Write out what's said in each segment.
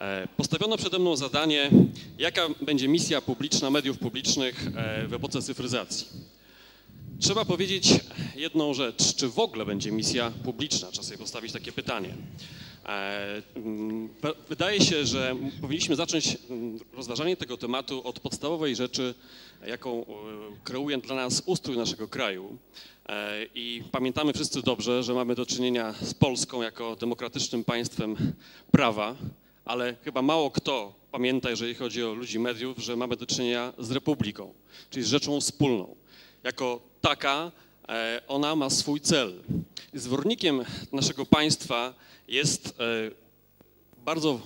E, postawiono przede mną zadanie, jaka będzie misja publiczna mediów publicznych e, w epoce cyfryzacji. Trzeba powiedzieć jedną rzecz, czy w ogóle będzie misja publiczna? Sobie postawić takie pytanie. E, mm, wydaje się, że powinniśmy zacząć mm, rozważanie tego tematu od podstawowej rzeczy, jaką kreuje dla nas ustrój naszego kraju. E, I pamiętamy wszyscy dobrze, że mamy do czynienia z Polską jako demokratycznym państwem prawa, ale chyba mało kto pamięta, jeżeli chodzi o ludzi mediów, że mamy do czynienia z republiką, czyli z rzeczą wspólną. Jako taka e, ona ma swój cel. Zwornikiem naszego państwa jest e, bardzo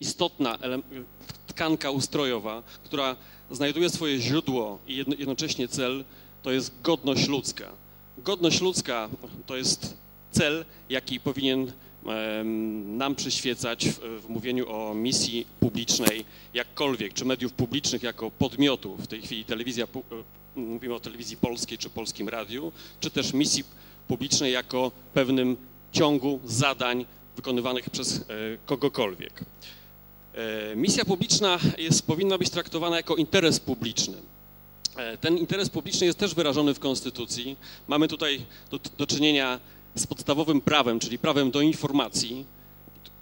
istotna tkanka ustrojowa, która znajduje swoje źródło i jednocześnie cel, to jest godność ludzka. Godność ludzka to jest cel, jaki powinien nam przyświecać w, mówieniu o misji publicznej jakkolwiek, czy mediów publicznych jako podmiotu, w tej chwili telewizja, e, mówimy o telewizji polskiej czy polskim radiu, czy też misji publicznej jako pewnym ciągu zadań wykonywanych przez e, kogokolwiek. E, misja publiczna jest, powinna być traktowana jako interes publiczny. E, ten interes publiczny jest też wyrażony w Konstytucji. Mamy tutaj do, do czynienia z podstawowym prawem, czyli prawem do informacji.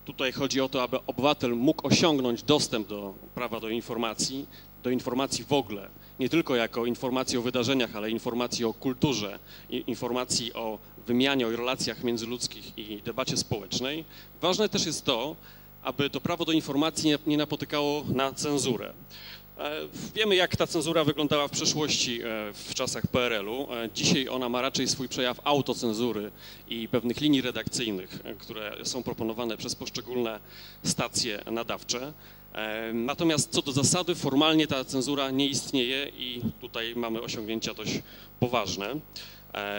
Tutaj chodzi o to, aby obywatel mógł osiągnąć dostęp do prawa do informacji, do informacji w ogóle, nie tylko jako informacji o wydarzeniach, ale informacji o kulturze, informacji o wymianie, o relacjach międzyludzkich i debacie społecznej. Ważne też jest to, aby to prawo do informacji nie, nie napotykało na cenzurę. E, wiemy, jak ta cenzura wyglądała w przeszłości e, w czasach PRL-u. E, dzisiaj ona ma raczej swój przejaw autocenzury i pewnych linii redakcyjnych, które są proponowane przez poszczególne stacje nadawcze. Natomiast co do zasady, formalnie ta cenzura nie istnieje i tutaj mamy osiągnięcia dość poważne.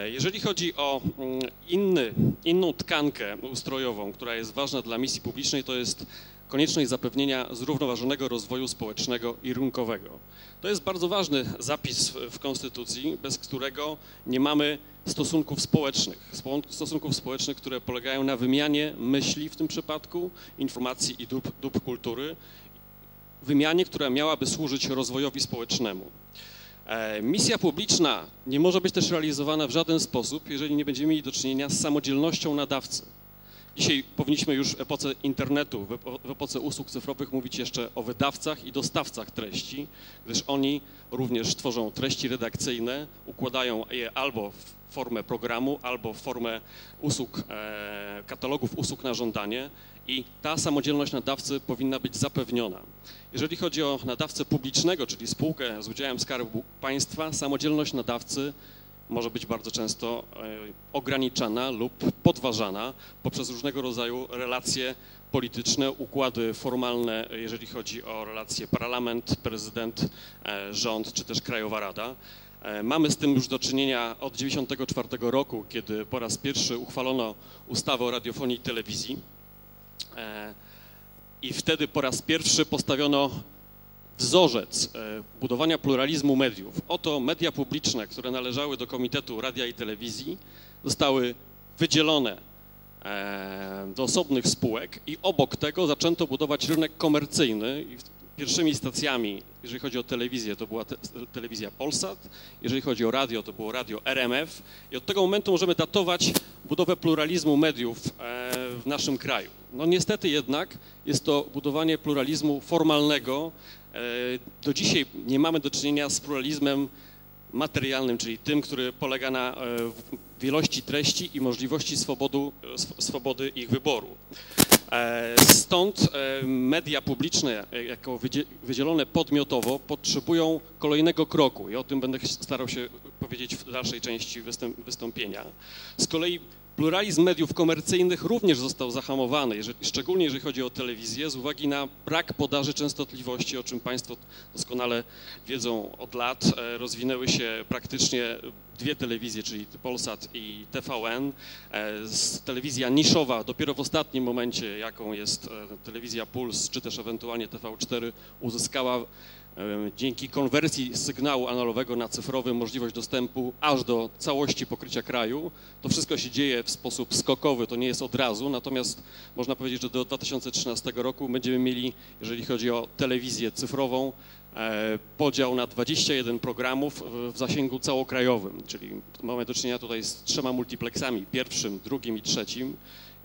Jeżeli chodzi o mm, inny, inną tkankę ustrojową, która jest ważna dla misji publicznej, to jest konieczność zapewnienia zrównoważonego rozwoju społecznego i rynkowego. To jest bardzo ważny zapis w Konstytucji, bez którego nie mamy stosunków społecznych. Stosunków społecznych, które polegają na wymianie myśli w tym przypadku, informacji i dóbr, dóbr kultury, wymianie, która miałaby służyć rozwojowi społecznemu. E, misja publiczna nie może być też realizowana w żaden sposób, jeżeli nie będziemy mieli do czynienia z samodzielnością nadawcy. Dzisiaj powinniśmy już w epoce internetu, w epoce usług cyfrowych mówić jeszcze o wydawcach i dostawcach treści, gdyż oni również tworzą treści redakcyjne, układają je albo w formę programu, albo w formę usług, e, katalogów usług na żądanie i ta samodzielność nadawcy powinna być zapewniona. Jeżeli chodzi o nadawcę publicznego, czyli spółkę z udziałem Skarbu Państwa, samodzielność nadawcy może być bardzo często e, ograniczana lub podważana poprzez różnego rodzaju relacje polityczne, układy formalne, jeżeli chodzi o relacje parlament, prezydent, e, rząd czy też Krajowa Rada. E, mamy z tym już do czynienia od 1994 roku, kiedy po raz pierwszy uchwalono ustawę o radiofonii i telewizji. I wtedy po raz pierwszy postawiono wzorzec e, budowania pluralizmu mediów. Oto media publiczne, które należały do Komitetu Radia i Telewizji, zostały wydzielone e, do osobnych spółek i obok tego zaczęto budować rynek komercyjny. Pierwszymi stacjami, jeżeli chodzi o telewizję, to była te, telewizja Polsat, jeżeli chodzi o radio, to było radio RMF i od tego momentu możemy datować budowę pluralizmu mediów e, w naszym kraju. No niestety jednak jest to budowanie pluralizmu formalnego, do dzisiaj nie mamy do czynienia z pluralizmem materialnym, czyli tym, który polega na e, wielości treści i możliwości swobodu, e, swobody ich wyboru. Stąd media publiczne, jako wydzielone podmiotowo, potrzebują kolejnego kroku i o tym będę starał się powiedzieć w dalszej części wystąpienia. Z kolei Pluralizm mediów komercyjnych również został zahamowany, szczególnie jeżeli chodzi o telewizję, z uwagi na brak podaży częstotliwości, o czym Państwo doskonale wiedzą od lat. E, rozwinęły się praktycznie dwie telewizje, czyli Polsat i TVN. E, telewizja niszowa dopiero w ostatnim momencie, jaką jest e, telewizja Puls, czy też ewentualnie TV4, uzyskała dzięki konwersji sygnału analogowego na cyfrowy możliwość dostępu aż do całości pokrycia kraju. To wszystko się dzieje w sposób skokowy, to nie jest od razu, natomiast można powiedzieć, że do 2013 roku będziemy mieli, jeżeli chodzi o telewizję cyfrową, e, podział na 21 programów w zasięgu całokrajowym, czyli mamy do czynienia tutaj z trzema multiplexami, pierwszym, drugim i trzecim.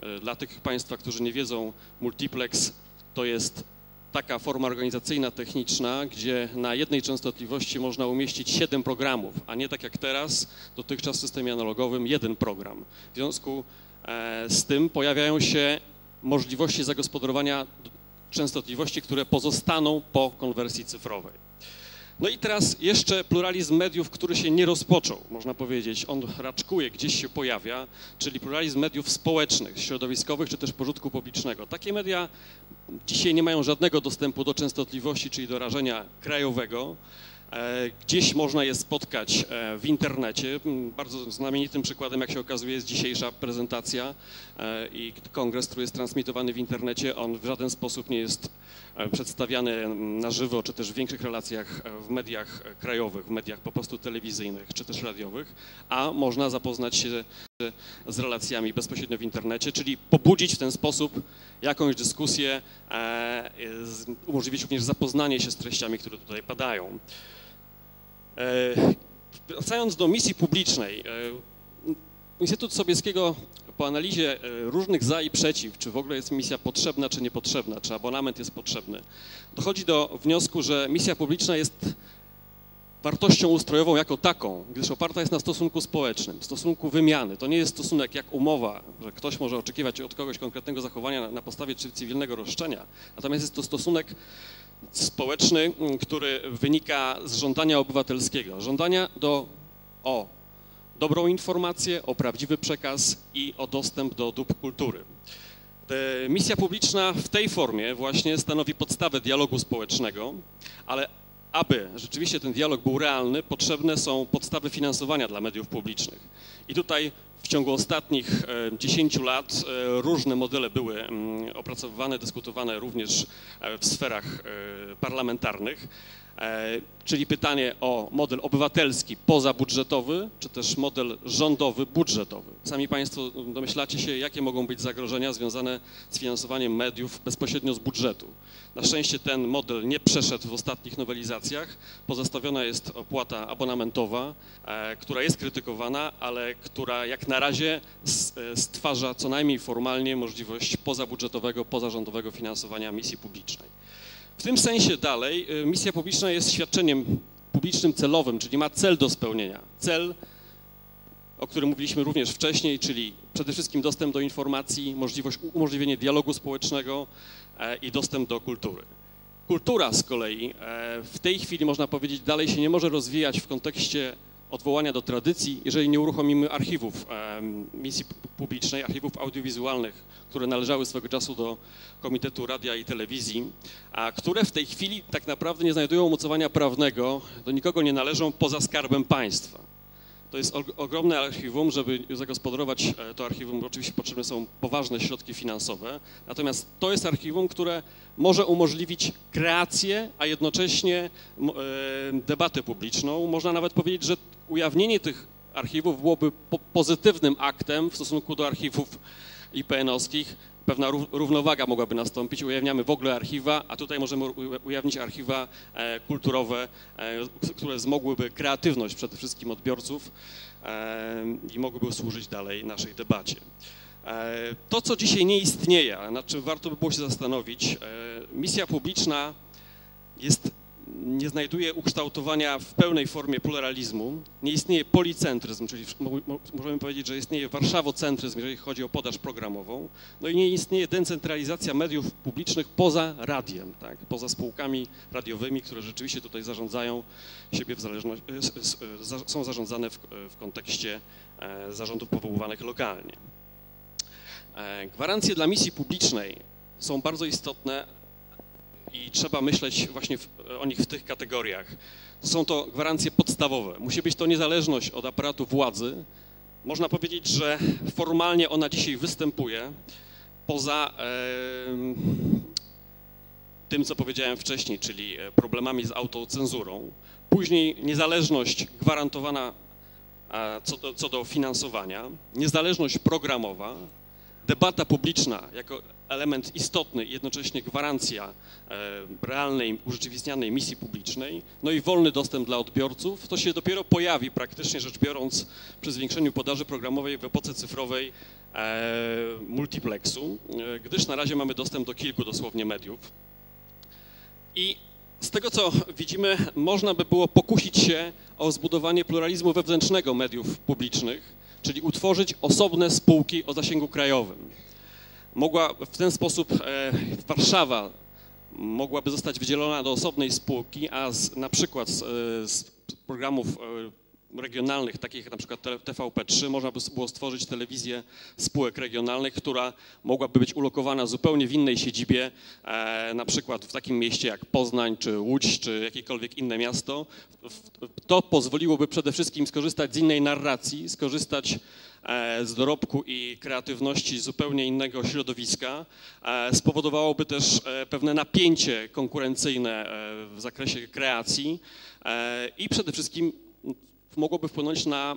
E, dla tych Państwa, którzy nie wiedzą, multiplex to jest taka forma organizacyjna, techniczna, gdzie na jednej częstotliwości można umieścić 7 programów, a nie tak jak teraz, dotychczas w systemie analogowym jeden program. W związku e, z tym pojawiają się możliwości zagospodarowania częstotliwości, które pozostaną po konwersji cyfrowej. No i teraz jeszcze pluralizm mediów, który się nie rozpoczął, można powiedzieć. On raczkuje, gdzieś się pojawia, czyli pluralizm mediów społecznych, środowiskowych czy też pożytku publicznego. Takie media dzisiaj nie mają żadnego dostępu do częstotliwości, czyli do rażenia krajowego. E, gdzieś można je spotkać e, w internecie. Bardzo znamienitym przykładem, jak się okazuje, jest dzisiejsza prezentacja e, i kongres, który jest transmitowany w internecie. On w żaden sposób nie jest przedstawiany na żywo, czy też w większych relacjach w mediach krajowych, w mediach po prostu telewizyjnych, czy też radiowych, a można zapoznać się z relacjami bezpośrednio w internecie, czyli pobudzić w ten sposób jakąś dyskusję, umożliwić również zapoznanie się z treściami, które tutaj padają. E, wracając do misji publicznej, e, Instytut Sobieskiego po analizie e, różnych za i przeciw, czy w ogóle jest misja potrzebna, czy niepotrzebna, czy abonament jest potrzebny, dochodzi do wniosku, że misja publiczna jest wartością ustrojową jako taką, gdyż oparta jest na stosunku społecznym, stosunku wymiany. To nie jest stosunek jak umowa, że ktoś może oczekiwać od kogoś konkretnego zachowania na, na podstawie cywilnego roszczenia, natomiast jest to stosunek społeczny, mm, który wynika z żądania obywatelskiego, żądania do o dobrą informację, o prawdziwy przekaz i o dostęp do dóbr kultury. Misja publiczna w tej formie właśnie stanowi podstawę dialogu społecznego, ale aby rzeczywiście ten dialog był realny, potrzebne są podstawy finansowania dla mediów publicznych. I tutaj w ciągu ostatnich 10 e, lat e, różne modele były mm, opracowywane, dyskutowane również e, w sferach parlamentarnych. E, czyli pytanie o model obywatelski pozabudżetowy, czy też model rządowy budżetowy. Sami Państwo domyślacie się, jakie mogą być zagrożenia związane z finansowaniem mediów bezpośrednio z budżetu. Na szczęście ten model nie przeszedł w ostatnich nowelizacjach. Pozostawiona jest opłata abonamentowa, e, która jest krytykowana, ale która jak na razie e, stwarza co najmniej formalnie możliwość pozabudżetowego, pozarządowego finansowania misji publicznej. W tym sensie dalej y, misja publiczna jest świadczeniem publicznym celowym, czyli ma cel do spełnienia. Cel, o którym mówiliśmy również wcześniej, czyli przede wszystkim dostęp do informacji, możliwość umożliwienie dialogu społecznego e, i dostęp do kultury. Kultura z kolei e, w tej chwili, można powiedzieć, dalej się nie może rozwijać w kontekście odwołania do tradycji, jeżeli nie uruchomimy archiwów misji publicznej, archiwów audiowizualnych, które należały swego czasu do Komitetu Radia i Telewizji, a które w tej chwili tak naprawdę nie znajdują umocowania prawnego, do nikogo nie należą poza skarbem państwa. To jest ogromne archiwum, żeby zagospodarować e, to archiwum, oczywiście potrzebne są poważne środki finansowe, natomiast to jest archiwum, które może umożliwić kreację, a jednocześnie e, debatę publiczną. Można nawet powiedzieć, że ujawnienie tych archiwów byłoby pozytywnym aktem w stosunku do archiwów IPN-owskich. Pewna równowaga mogłaby nastąpić. Ujawniamy w ogóle archiwa, a tutaj możemy ujawnić archiwa e, kulturowe, e, które wzmogłyby kreatywność przede wszystkim odbiorców e, i mogłyby służyć dalej naszej debacie. To, co dzisiaj nie istnieje, nad czym warto by było się zastanowić, misja publiczna jest nie znajduje ukształtowania w pełnej formie pluralizmu. Nie istnieje policentryzm, czyli możemy powiedzieć, że istnieje warszawocentryzm, jeżeli chodzi o podaż programową. No i nie istnieje decentralizacja mediów publicznych poza radiem, tak? poza spółkami radiowymi, które rzeczywiście tutaj zarządzają siebie w zależności, e, e, są zarządzane w, w kontekście e, zarządów powoływanych lokalnie. Gwarancje dla misji publicznej są bardzo istotne, i trzeba myśleć właśnie w, o nich w tych kategoriach. Są to gwarancje podstawowe. Musi być to niezależność od aparatu władzy. Można powiedzieć, że formalnie ona dzisiaj występuje poza, tym, co powiedziałem wcześniej, czyli problemami z autocenzurą, później niezależność gwarantowana co do, co do finansowania, niezależność programowa, debata publiczna jako element istotny i jednocześnie gwarancja e, realnej, urzeczywistnianej misji publicznej, no i wolny dostęp dla odbiorców, to się dopiero pojawi praktycznie rzecz biorąc przy zwiększeniu podaży programowej w epoce cyfrowej e, multiplexu, e, gdyż na razie mamy dostęp do kilku dosłownie mediów. I z tego, co widzimy, można by było pokusić się o zbudowanie pluralizmu wewnętrznego mediów publicznych, czyli utworzyć osobne spółki o zasięgu krajowym. Mogła w ten sposób e, Warszawa mogłaby zostać wydzielona do osobnej spółki, a z, na przykład z, e, z programów e, regionalnych, takich jak na przykład TVP3, można by było stworzyć telewizję spółek regionalnych, która mogłaby być ulokowana zupełnie w innej siedzibie, na przykład w takim mieście jak Poznań, czy Łódź, czy jakiekolwiek inne miasto. To pozwoliłoby przede wszystkim skorzystać z innej narracji, skorzystać z dorobku i kreatywności zupełnie innego środowiska. E, spowodowałoby też pewne napięcie konkurencyjne w zakresie kreacji i przede wszystkim mogłoby wpłynąć na e,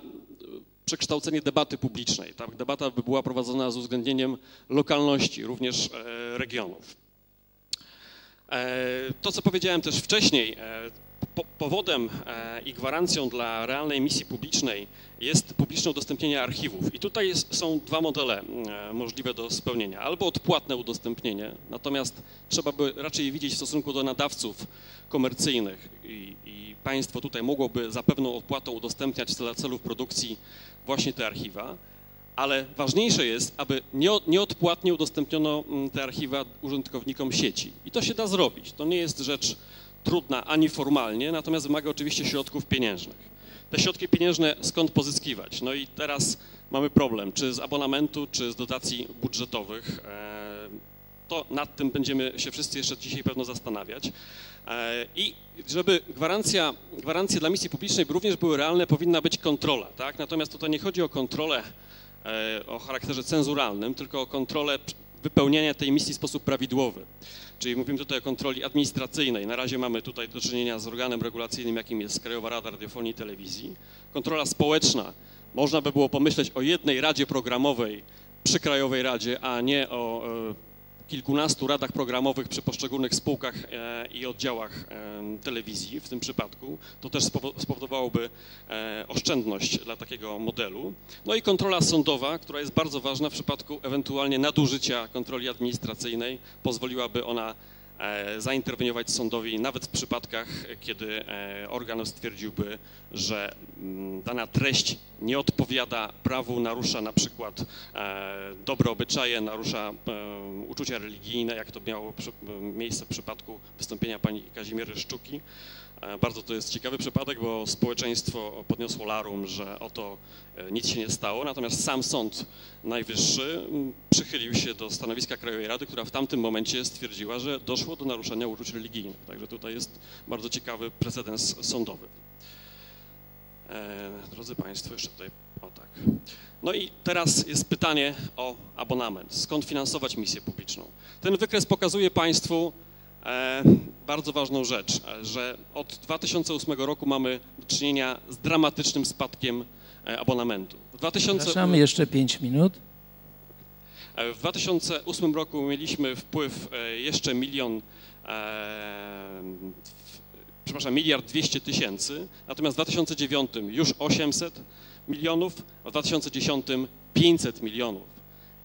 przekształcenie debaty publicznej. Ta debata by była prowadzona z uwzględnieniem lokalności, również e, regionów. E, to, co powiedziałem też wcześniej, powodem i gwarancją dla realnej misji publicznej jest publiczne udostępnienie archiwów. I tutaj jest, są dwa modele możliwe do spełnienia. Albo odpłatne udostępnienie, natomiast trzeba by raczej widzieć w stosunku do nadawców komercyjnych i, i państwo tutaj mogłoby za pewną opłatą udostępniać dla celów produkcji właśnie te archiwa, ale ważniejsze jest, aby nieodpłatnie udostępniono te archiwa użytkownikom sieci. I to się da zrobić. To nie jest rzecz trudna ani formalnie, natomiast wymaga oczywiście środków pieniężnych. Te środki pieniężne skąd pozyskiwać? No i teraz mamy problem, czy z abonamentu, czy z dotacji budżetowych. E, to nad tym będziemy się wszyscy jeszcze dzisiaj pewno zastanawiać. E, I żeby gwarancja, gwarancje dla misji publicznej również były realne, powinna być kontrola. Tak? Natomiast tutaj nie chodzi o kontrolę e, o charakterze cenzuralnym, tylko o kontrolę wypełniania tej misji w sposób prawidłowy. Czyli mówimy tutaj o kontroli administracyjnej. Na razie mamy tutaj do czynienia z organem regulacyjnym, jakim jest Krajowa Rada Radiofonii i Telewizji. Kontrola społeczna. Można by było pomyśleć o jednej radzie programowej przy Krajowej Radzie, a nie o e, kilkunastu radach programowych przy poszczególnych spółkach e, i oddziałach e, telewizji w tym przypadku. To też spowodowałoby e, oszczędność dla takiego modelu. No i kontrola sądowa, która jest bardzo ważna w przypadku ewentualnie nadużycia kontroli administracyjnej, pozwoliłaby ona zainterweniować sądowi nawet w przypadkach, kiedy e, organ stwierdziłby, że mm, dana treść nie odpowiada prawu, narusza na przykład e, dobre obyczaje, narusza uczucia religijne, jak to miało miejsce w przypadku wystąpienia pani Kazimiery Szczuki. E, bardzo to jest ciekawy przypadek, bo społeczeństwo podniosło larum, że oto e, nic się nie stało, natomiast sam Sąd Najwyższy przychylił się do stanowiska Krajowej Rady, która w tamtym momencie stwierdziła, że doszło do naruszenia uczuć religijnych. Także tutaj jest bardzo ciekawy precedens sądowy. E, drodzy Państwo, jeszcze tutaj, o tak. No i teraz jest pytanie o abonament. Skąd finansować misję publiczną? Ten wykres pokazuje Państwu, bardzo ważną rzecz, e, że od 2008 roku mamy do czynienia z dramatycznym spadkiem e, abonamentu. W 2000... Przepraszam, jeszcze 5 minut. W 2008 roku mieliśmy wpływ jeszcze milion, przepraszam, miliard 200 tysięcy, natomiast w 2009 już 800 milionów, a w 2010 500 milionów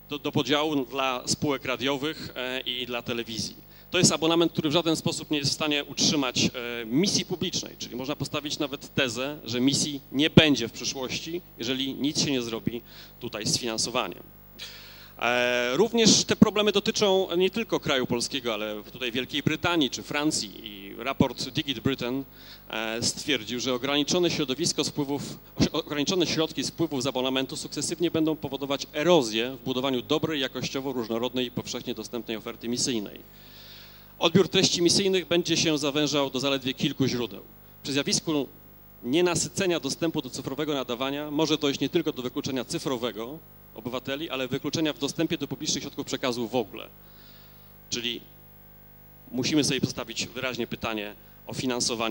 do, do podziału dla spółek radiowych i dla telewizji. To jest abonament, który w żaden sposób nie jest w stanie utrzymać e, misji publicznej, czyli można postawić nawet tezę, że misji nie będzie w przyszłości, jeżeli nic się nie zrobi tutaj z finansowaniem. E, również te problemy dotyczą nie tylko kraju polskiego, ale tutaj Wielkiej Brytanii czy Francji i raport Digit Britain e, stwierdził, że ograniczone środowisko spływów, ograniczone środki spływów z abonamentu sukcesywnie będą powodować erozję w budowaniu dobrej, jakościowo różnorodnej i powszechnie dostępnej oferty misyjnej. Odbiór treści misyjnych będzie się zawężał do zaledwie kilku źródeł. Przy zjawisku nienasycenia dostępu do cyfrowego nadawania może dojść nie tylko do wykluczenia cyfrowego obywateli, ale wykluczenia w dostępie do publicznych środków przekazu w ogóle. Czyli musimy sobie postawić wyraźnie pytanie o finansowanie.